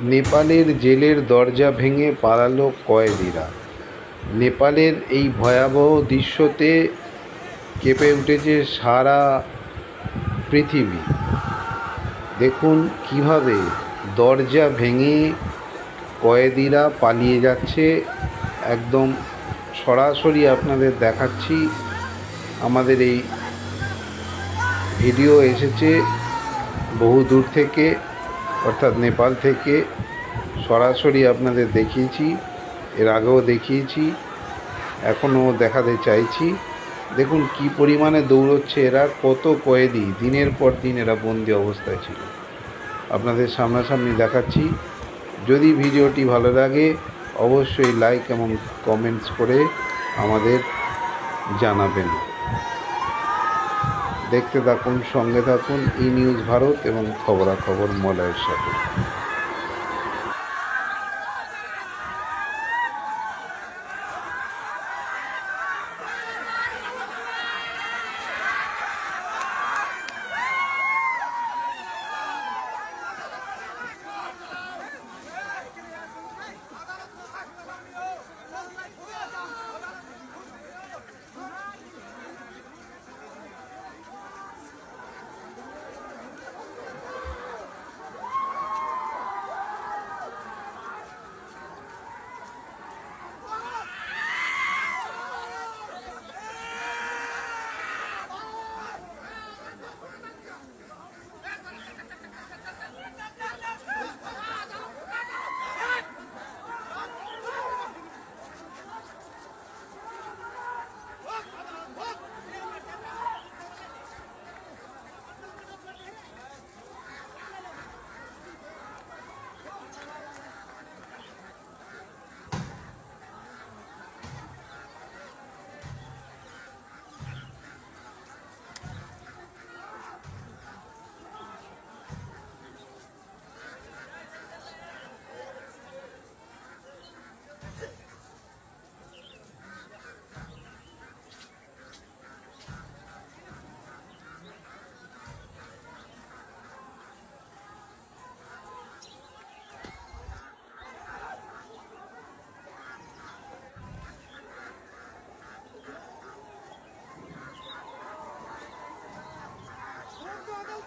নেপালের জেলের দরজা ভেঙে পালালো কয়েদিরা। নেপালের এই ভয়াবহ দৃশ্যতে কেঁপে উঠেছে সারা পৃথিবী। দেখুন কীভাবে দরজা ভেঙে কয়েদিরা পালিয়ে যাচ্ছে। একদম সরাসরি আপনাদের দেখাচ্ছি। আমাদের এই ভিডিও এসেছে বহু দূর থেকে। অর্থাৎ নেপাল থেকে সরাসরি আপনাদের দেখিয়েছি, এর আগেও দেখিয়েছি, এখনও দেখাতে চাইছি। দেখুন কি পরিমাণে দৌড়চ্ছে এরা, কত কয়েদি, দিনের পর দিন এরা বন্দি অবস্থায় ছিল। আপনাদের সামনাসামনি দেখাচ্ছি। যদি ভিডিওটি ভালো লাগে, অবশ্যই লাইক এবং কমেন্টস করে আমাদের জানাবেন। দেখতে থাকুন সঙ্গে থাকুন ই নিউজ ভারত এবং খবরাখবর মলয়ের সাথে।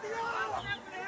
Dios!